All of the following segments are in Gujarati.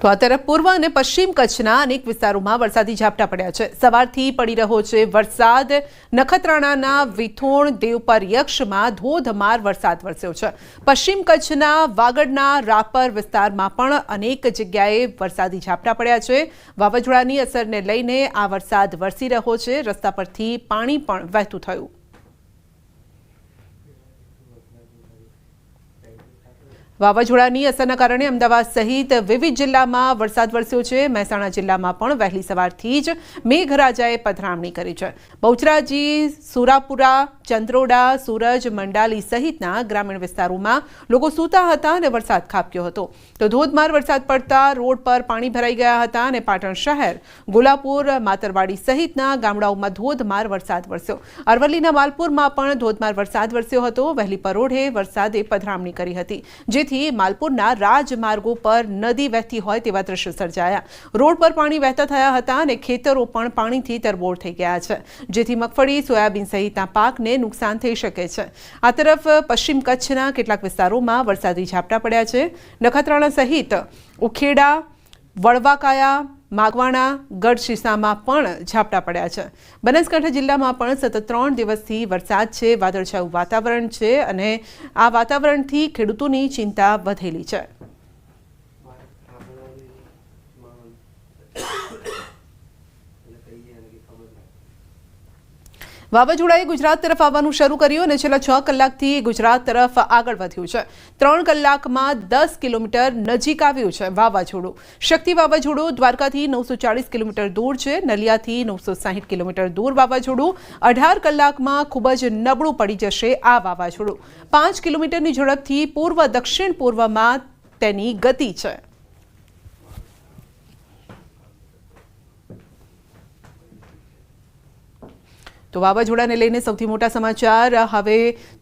તો આ તરફ પૂર્વ અને પશ્ચિમ કચ્છના અનેક વિસ્તારોમાં વરસાદી ઝાપટા પડ્યા છે. સવારથી પડી રહ્યો છે વરસાદ. નખત્રાણાના વિથોણ દેવપર યક્ષમાં ધોધમાર વરસાદ વરસ્યો છે. પશ્ચિમ કચ્છના વાગડના રાપર વિસ્તારમાં પણ અનેક જગ્યાએ વરસાદી ઝાપટા પડ્યા છે. વાવાઝોડાની અસરને લઈને આ વરસાદ વરસી રહ્યો છે. રસ્તા પરથી પાણી પણ વહેતું થયું. વાવાઝોડાની અસરના કારણે અમદાવાદ સહિત વિવિધ જિલ્લામાં વરસાદ વરસ્યો છે. મહેસાણા જિલ્લામાં પણ વહેલી સવારથી જ મેઘરાજાએ પધરામણી કરી છે. બહુચરાજી, સુરાપુરા, ચંદ્રોડા, સુરજ, મંડાલી સહિતના ગ્રામીણ વિસ્તારોમાં લોકો સૂતા હતા અને વરસાદ ખાબક્યો હતો. તો ધોધમાર વરસાદ પડતા રોડ પર પાણી ભરાઈ ગયા હતા અને પાટણ શહેર, ગોલાપુર, માતરવાડી સહિતના ગામડાઓમાં ધોધમાર વરસાદ વરસ્યો. અરવલ્લીના માલપુરમાં પણ ધોધમાર વરસાદ વરસ્યો હતો. વહેલી પરોઢે વરસાદે પધરામણી કરી હતી. જેથી માલપુરના રાજમાર્ગો પર નદી વહેતી હોય તેવા દ્રશ્યો સર્જાયા. રોડ પર પાણી વહેતા થયા હતા અને ખેતરો પણ પાણીથી તરબોળ થઈ ગયા છે. જેથી મગફળી, સોયાબીન સહિતના પાકને નુકસાન થઈ શકે છે. આ તરફ પશ્ચિમ કચ્છના કેટલાક વિસ્તારોમાં વરસાદી ઝાપટા પડ્યા છે. નખત્રાણા સહિત ઉખેડા, વળવાકાયા માગવાણા ગઢશીસામાં પણ ઝાપટા પડ્યા છે. બનાસકાંઠા જિલ્લામાં પણ સતત ત્રણ દિવસથી વરસાદ છે, વાદળછાયું વાતાવરણ છે અને આ વાતાવરણથી ખેડૂતોની ચિંતા વધેલી છે. વાવાઝોડાએ ગુજરાત તરફ આવવાનું શરૂ કર્યું અને છેલ્લા છ કલાકથી ગુજરાત તરફ આગળ વધ્યું છે. ત્રણ કલાકમાં દસ કિલોમીટર નજીક આવ્યું છે વાવાઝોડું. શક્તિ વાવાઝોડું દ્વારકાથી નવસો ચાળીસ કિલોમીટર દૂર છે, નલિયાથી નવસો સાહીઠ કિલોમીટર દૂર વાવાઝોડું. અઢાર કલાકમાં ખૂબ જ નબળું પડી જશે આ વાવાઝોડું. પાંચ કિલોમીટરની ઝડપથી પૂર્વ દક્ષિણ પૂર્વમાં તેની ગતિ છે. તો વાવાઝોડાને લઈને સૌથી મોટા સમાચાર. હવે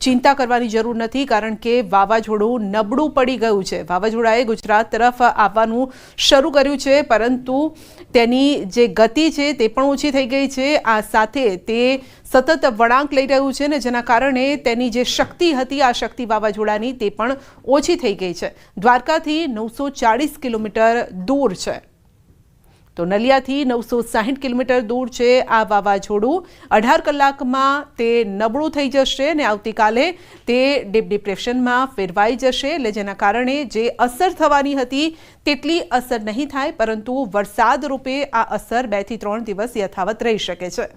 ચિંતા કરવાની જરૂર નથી કારણ કે વાવાઝોડું નબળું પડી ગયું છે. વાવાઝોડાએ ગુજરાત તરફ આવવાનું શરૂ કર્યું છે, પરંતુ તેની જે ગતિ છે તે પણ ઓછી થઈ ગઈ છે. આ સાથે તે સતત વળાંક લઈ રહ્યું છે ને જેના કારણે તેની જે શક્તિ હતી, આ શક્તિ વાવાઝોડાની તે પણ ઓછી થઈ ગઈ છે. દ્વારકાથી નવસો ચાળીસ કિલોમીટર દૂર છે. તો નલિયાથી નવસો સાહીઠ કિલોમીટર દૂર છે આ વાવાઝોડું. અઢાર કલાકમાં તે નબળું થઈ જશે અને આવતીકાલે તે ડીપ ડિપ્રેશનમાં ફેરવાઈ જશે. એટલે જેના કારણે જે અસર થવાની હતી તેટલી અસર નહીં થાય, પરંતુ વરસાદ રૂપે આ અસર બેથી ત્રણ દિવસ યથાવત રહી શકે છે.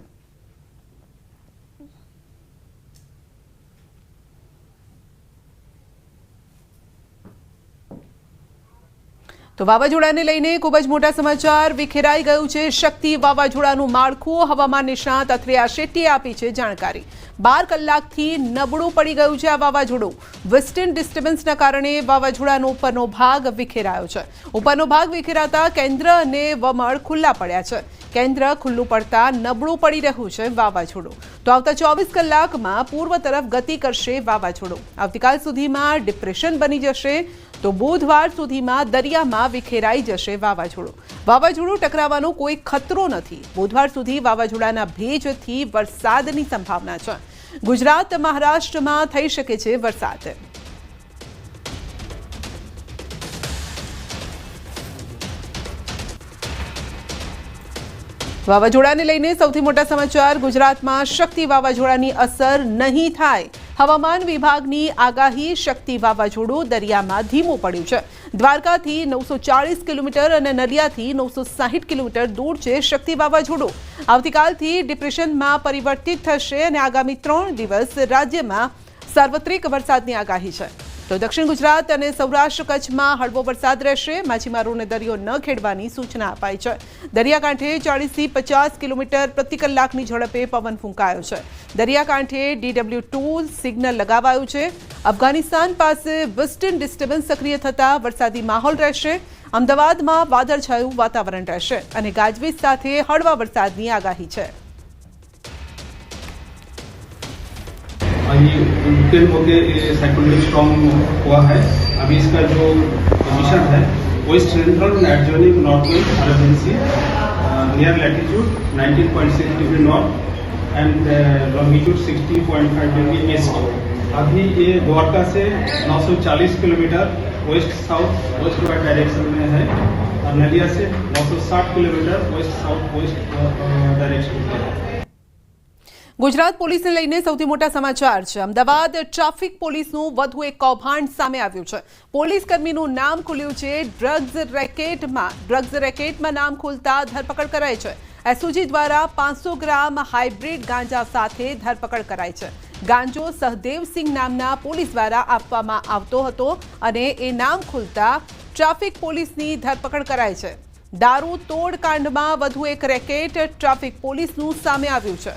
તો વાવાઝોડાને લઈને ખૂબ જ મોટા સમાચાર. વિખેરાઈ ગયું છે શક્તિ વાવાઝોડાનું માળખું. હવામાન નિષ્ણાત અથરિયા શેટ્ટીએ આપી છે જાણકારી. બાર કલાકથી નબળું પડી ગયું છે આ વાવાઝોડું. વેસ્ટર્ન ડિસ્ટર્બન્સના કારણે વાવાઝોડાનો ઉપરનો ભાગ વિખેરાયો છે. ઉપરનો ભાગ વિખેરાતા કેન્દ્ર અને વમળ ખુલ્લા પડ્યા છે. કેન્દ્ર ખુલ્લું પડતા નબળું પડી રહ્યું છે વાવાઝોડું. તો આવતા ચોવીસ કલાકમાં પૂર્વ તરફ ગતિ કરશે વાવાઝોડું. આવતીકાલ સુધીમાં ડિપ્રેશન બની જશે. તો બુધવાર સુધીમાં દરિયામાં વિખેરાઈ જશે વાવાઝોડું. વાવાઝોડું ટકરાવાનો કોઈ ખતરો નથી. બુધવાર સુધી વાવાઝોડાના ભેજથી વરસાદની સંભાવના છે. ગુજરાત, મહારાષ્ટ્રમાં થઈ શકે છે વરસાદ. વાવાઝોડાને લઈને સૌથી મોટા સમાચાર, ગુજરાતમાં શક્તિ વાવાઝોડાની અસર નહીં થાય. હવામાન વિભાગની આગાહી શક્તિ વાવાઝોડું દરિયામાં ધીમું પડ્યું છે. દ્વારકાથી નવસો ચાળીસ કિલોમીટર અને નલિયાથી નવસો સાહીઠ કિલોમીટર દૂર છે શક્તિ વાવાઝોડું. આવતીકાલથી ડિપ્રેશનમાં પરિવર્તિત થશે અને આગામી ત્રણ દિવસ રાજ્યમાં સાર્વત્રિક વરસાદની આગાહી છે. તો દક્ષિણ ગુજરાત અને સૌરાષ્ટ્ર કચ્છમાં હળવો વરસાદ રહેશે. માછીમારોને દરિયો ન ખેડવાની સૂચના અપાઈ છે. દરિયાકાંઠે ચાળીસથી પચાસ કિલોમીટર પ્રતિ કલાકની ઝડપે પવન ફૂંકાયો છે. દરિયાકાંઠે ડીડબ્લ્યુ ટુ સિગ્નલ લગાવાયું છે. અફઘાનિસ્તાન પાસે વેસ્ટર્ન ડિસ્ટર્બન્સ સક્રિય થતાં વરસાદી માહોલ રહેશે. અમદાવાદમાં વાદળછાયું વાતાવરણ રહેશે અને ગાજવીજ સાથે હળવા વરસાદની આગાહી છે. ये उत्तर होके ये साइक्लोनिक स्टॉर्म हुआ है। अभी इसका जो पोजीशन है west central adjoining north west Arabian sea near latitude 19.6 degree north and longitude 60.5 degree east अभी ये द्वारका से 940 kilometre west south west wide direction में है और नलिया से 960 kilometre west south west direction में है। ગુજરાત પોલીસને લઈને સૌથી મોટા સમાચાર છે. અમદાવાદ ટ્રાફિક પોલીસનું વધુ એક કૌભાંડ સામે આવ્યું છે. પોલીસ કર્મીનું નામ ખુલ્યું છે. ડ્રગ્સ રેકેટમાં ડ્રગ્સ રેકેટમાં નામ ખુલતા ધરપકડ કરાઈ છે. એસઓજી દ્વારા પાંચસો ગ્રામ હાઇબ્રિડ ગાંજા સાથે ધરપકડ કરાઈ છે. ગાંજો સહદેવસિંહ નામના પોલીસ દ્વારા આપવામાં આવતો હતો અને એ નામ ખુલતા ટ્રાફિક પોલીસની ધરપકડ કરાઈ છે. દારૂ તોડ કાંડમાં વધુ એક રેકેટ ટ્રાફિક પોલીસનું સામે આવ્યું છે.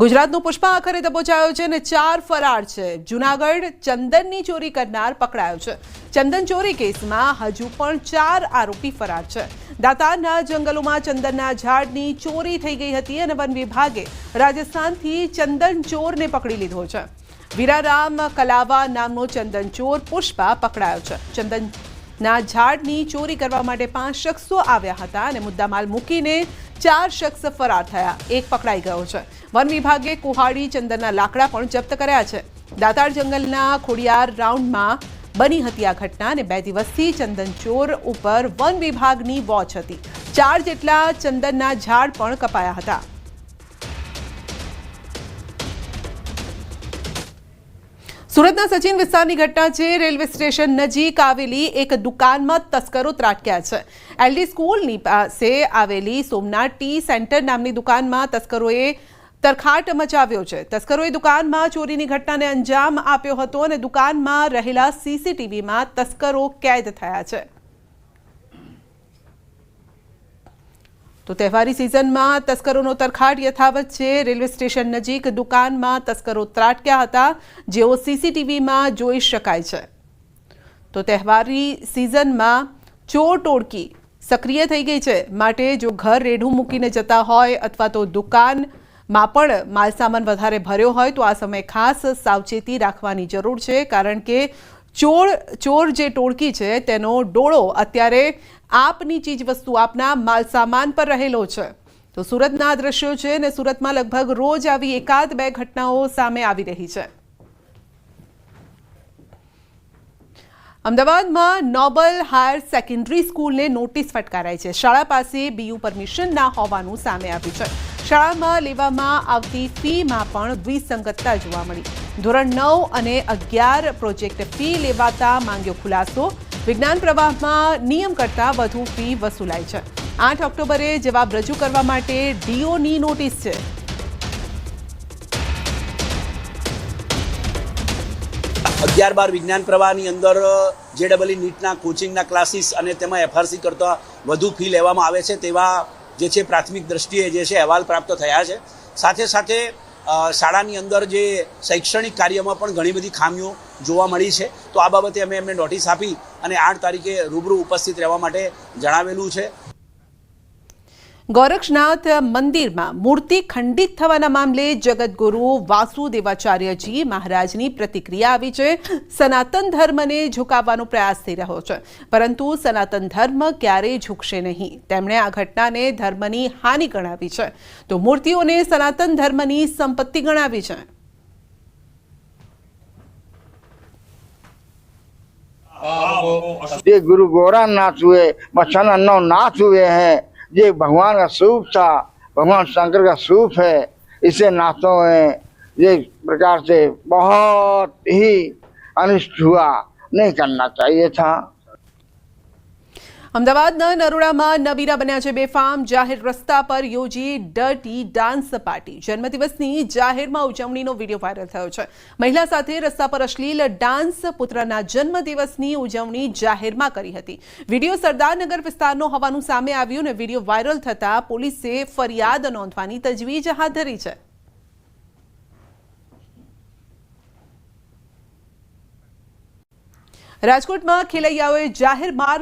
ગુજરાતનો પુષ્પા આખરે દબોચાયો છે અને ચાર ફરાર છે. જુનાગઢ ચંદનની ચોરી કરનાર પકડાયો છે. ચંદન ચોરી કેસમાં હજુ પણ ચાર આરોપી ફરાર છે. દાતારના જંગલોમાં ચંદનના ઝાડની ચોરી થઈ ગઈ હતી અને વન વિભાગે રાજસ્થાનથી ચંદન ચોરને પકડી લીધો છે. વીરારામ કલાવા નામનો ચંદન ચોર પુષ્પા પકડાયો છે. ચંદન ના ઝાડની ચોરી કરવા માટે પાંચ શખ્સો આવ્યા હતા અને મુદ્દામાલ મૂકીને ચાર શખ્સ ફરાર થયા. એક પકડાઈ ગયો છે. વન વિભાગે કુહાડી ચંદનના લાકડા પણ જપ્ત કર્યા છે. દાતાર જંગલના ખોડિયાર રાઉન્ડમાં બની હતી આ ઘટના અને બે દિવસથી ચંદન ચોર ઉપર વન વિભાગની વોચ હતી. ચાર જેટલા ચંદનના ઝાડ પણ કપાયા હતા. સુરતના સચિન વિસ્તારની ઘટના છે. રેલવે સ્ટેશન નજીક આવેલી એક દુકાનમાં તસ્કરો ત્રાટક્યા છે. એલડી સ્કૂલની પાસે આવેલી સોમનાથ ટી સેન્ટર નામની દુકાનમાં તસ્કરોએ તરખાટ મચાવ્યો છે. તસ્કરોએ દુકાનમાં ચોરીની ઘટનાને અંજામ આપ્યો હતો અને દુકાનમાં રહેલા સીસીટીવીમાં તસ્કરો કેદ થયા છે. તો તહેવારી સિઝનમાં તસ્કરોનો તરખાટ યથાવત છે. રેલવે સ્ટેશન નજીક દુકાનમાં તસ્કરો ત્રાટક્યા હતા, જેઓ સીસીટીવીમાં જોઈ શકાય છે. તો તહેવારી સિઝનમાં ચોર ટોળકી સક્રિય થઈ ગઈ છે. માટે જો ઘર રેઢું મૂકીને જતા હોય અથવા તો દુકાનમાં પણ માલસામાન વધારે ભર્યો હોય, તો આ સમયે ખાસ સાવચેતી રાખવાની જરૂર છે. કારણ કે ચોર ચોર જે ટોળકી છે, તેનો ડોળો અત્યારે આપની ચીજ વસ્તુ આપના માલસામાન પર રહેલો છે. તો સુરતના દ્રશ્યો છે અને સુરતમાં લગભગ રોજ આવી એકાદ બે ઘટનાઓ સામે આવી રહી છે. અમદાવાદમાં નોબલ હાયર સેકન્ડરી સ્કૂલને નોટિસ ફટકારાઈ છે. શાળા પાસે બીયુ પરમિશન ના હોવાનું સામે આવ્યું છે. શાળામાં લેવામાં આવતી ફીમાં પણ દ્વિસંગતતા જોવા મળી. ધોરણ નવ અને અગિયાર પ્રોજેક્ટ ફી લેવાતા માંગ્યો ખુલાસો. વિજ્ઞાન પ્રવાહમાં નિયમ કરતાં વધુ ફી વસૂલાય છે. આઠ ઓક્ટોબરે જવાબ રજૂ કરવા માટે ડીઓની નોટિસ છે. અગિયાર બાર વિજ્ઞાન પ્રવાહની અંદર જે ડબલ નીટના કોચિંગના ક્લાસીસ અને તેમાં એફઆરસી કરતાં વધુ ફી લેવામાં આવે છે તેવા જે છે, પ્રાથમિક દ્રષ્ટિએ જે છે, અહેવાલ પ્રાપ્ત થયા છે. સાથે સાથે શાળાની અંદર જે શૈક્ષણિક કાર્યમાં પણ ઘણી બધી ખામીઓ જોવા મળી છે. તો આ બાબતે અમે એમને નોટિસ આપી અને આઠ તારીખે રૂબરૂ ઉપસ્થિત રહેવા માટે જણાવેલું છે. ગોરક્ષનાથ મંદિરમાં મૂર્તિ ખંડિત થવાના મામલે જગતગુરુ વાસુદેવાચાર્યજી મહારાજની પ્રતિક્રિયા આવી છે સનાતન ધર્મને ઝુકાવવાનો પ્રયાસ થઈ રહ્યો છે પરંતુ સનાતન ધર્મ ક્યારેય ઝૂકશે નહીં તેમણે આ ઘટનાને ધર્મની હાનિ ગણાવી છે તો મૂર્તિઓને સનાતન ધર્મની સંપત્તિ ગણાવી છે ये गुरु गोरखनाथ हुए मछन अन्नो नाथ हुए हैं ये भगवान का स्वरूप था, भगवान शंकर का स्वरूप है, इसे नाथों में ये प्रकार से बहुत ही अनिष्ट हुआ, नहीं करना चाहिए था। અમદાવાદના નરોડામાં નવીરા બન્યા છે બેફામ જાહેર રસ્તા પર યોજી ડર્ટી ડાન્સ પાર્ટી જન્મદિવસની જાહેરમાં ઉજવણીનો વીડિયો વાયરલ થયો છે. મહિલા સાથે રસ્તા પર અશ્લીલ ડાન્સ પુત્રના જન્મદિવસની ઉજવણી જાહેરમાં કરી હતી. વીડિયો સરદારનગર વિસ્તારનો હોવાનું સામે આવ્યું અને વીડિયો વાયરલ થતાં પોલીસે ફરિયાદ નોંધવાની તજવીજ હાથ ધરી છે. રાજકોટમાં ખેલૈયાઓએ જાહેર માર્ગ